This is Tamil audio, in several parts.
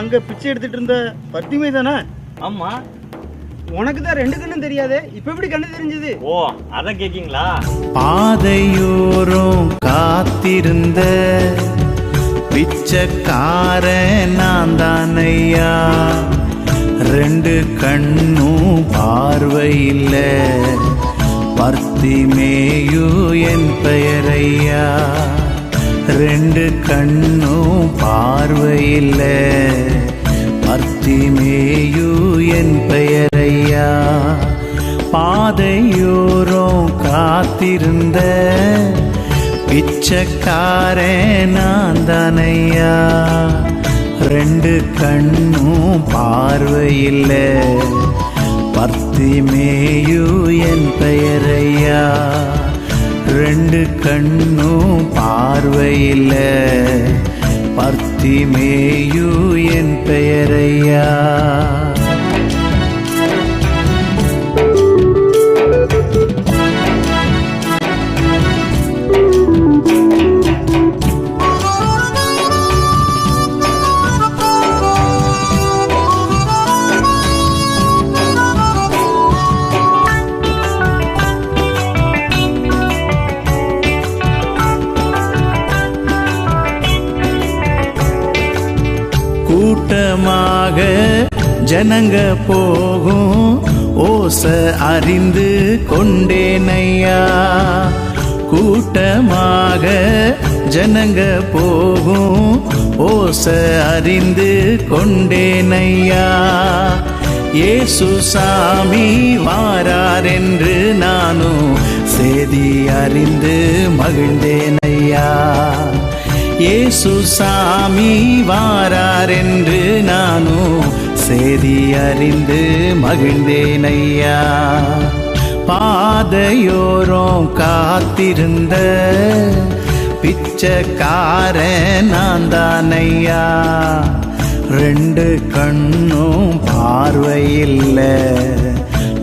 அங்க பிச்சை எடுத்துட்டு இருந்த பத்திமை தானே? ஆமா. உனக்கு தான் ரெண்டு கண்ணும் தெரியாதே இப்ப எப்படி கண்ணு தெரிஞ்சது? ஓ அத கேக்கீங்களா? பாதையோரம் காத்திருந்த பிச்சைக்காரன் நான் தானையா? ரெண்டு கண்ணும் பார்வையில்ல பர்த்திமேயு என் பெயரையா? ரெண்டு கண்ணும் பார்வையில்ல பாதையோரம் காத்திருந்த பிச்சைக்காரன் நான் தானையா ரெண்டு கண்ணும் பார்வையில்ல. பர்த்திமேயு என் பெயரையா? ரெண்டு கண்ணும் பார்வையில்ல. பர்த்திமேயு என் பெயரையா? கூட்டமாக ஜனங்க போகும். ஓச அறிந்து கொண்டேனையா. கூட்டமாக ஜனங்க போகும். ஓச அறிந்து கொண்டேனையா. ஏசு சாமி வாரார் நானும் செய்தி அறிந்து மகிழ்ந்தேனையா இயேசு சாமி வாரார் என்று நானும் செய்தி அறிந்து மகிழ்ந்தேனையா. பாதையோரம் காத்திருந்த பிச்சைக்காரன் நான் தானையா ரெண்டு கண்ணும் பார்வையில்ல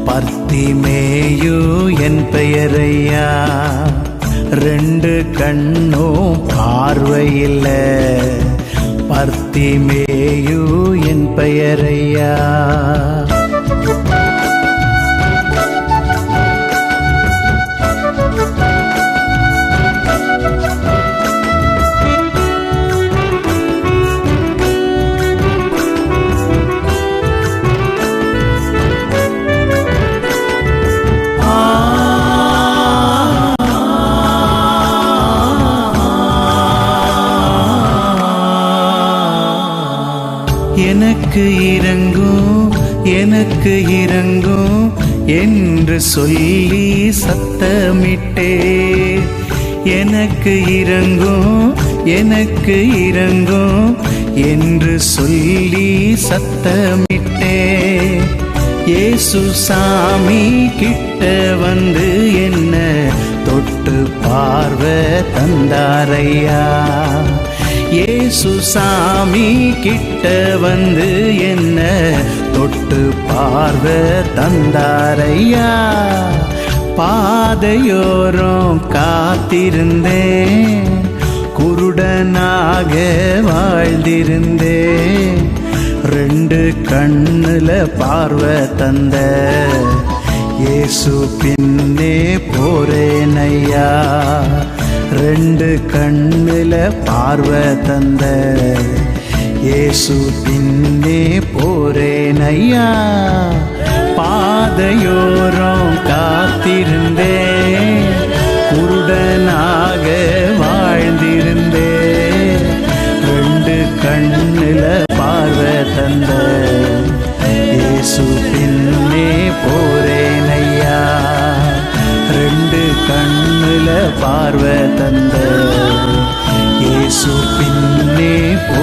பர்த்திமேயு என் பெயரையா. ரெண்டு கண்ணும் பார்வையில் பர்த்திமேயு என் பெயரையா? எனக்கு இறங்கும் எனக்கு இறங்கும் என்று சொல்லி சத்தமிட்டே. எனக்கு இறங்கும் எனக்கு இறங்கும் என்று சொல்லி சத்தமிட்டே. இயேசு சாமி கிட்ட வந்து என்ன தொட்டு பார்வை தந்தாரையா ஏசு சாமி கிட்ட வந்து என்ன தொட்டு பார்வ தந்தாரையா? பாதையோரம் காத்திருந்தேன் குருடனாக வாழ்ந்திருந்தேன். ரெண்டு கண்ணுல பார்வை தந்த இயேசு பின்னே போறேனையா ரெண்டு கண்ணில பார்வை தந்த. ஏசு பின்னே போறேன் ஐயா. பாதையோரம் காத்திருந்த பார்வை தந்த. இயேசு பின்னே போ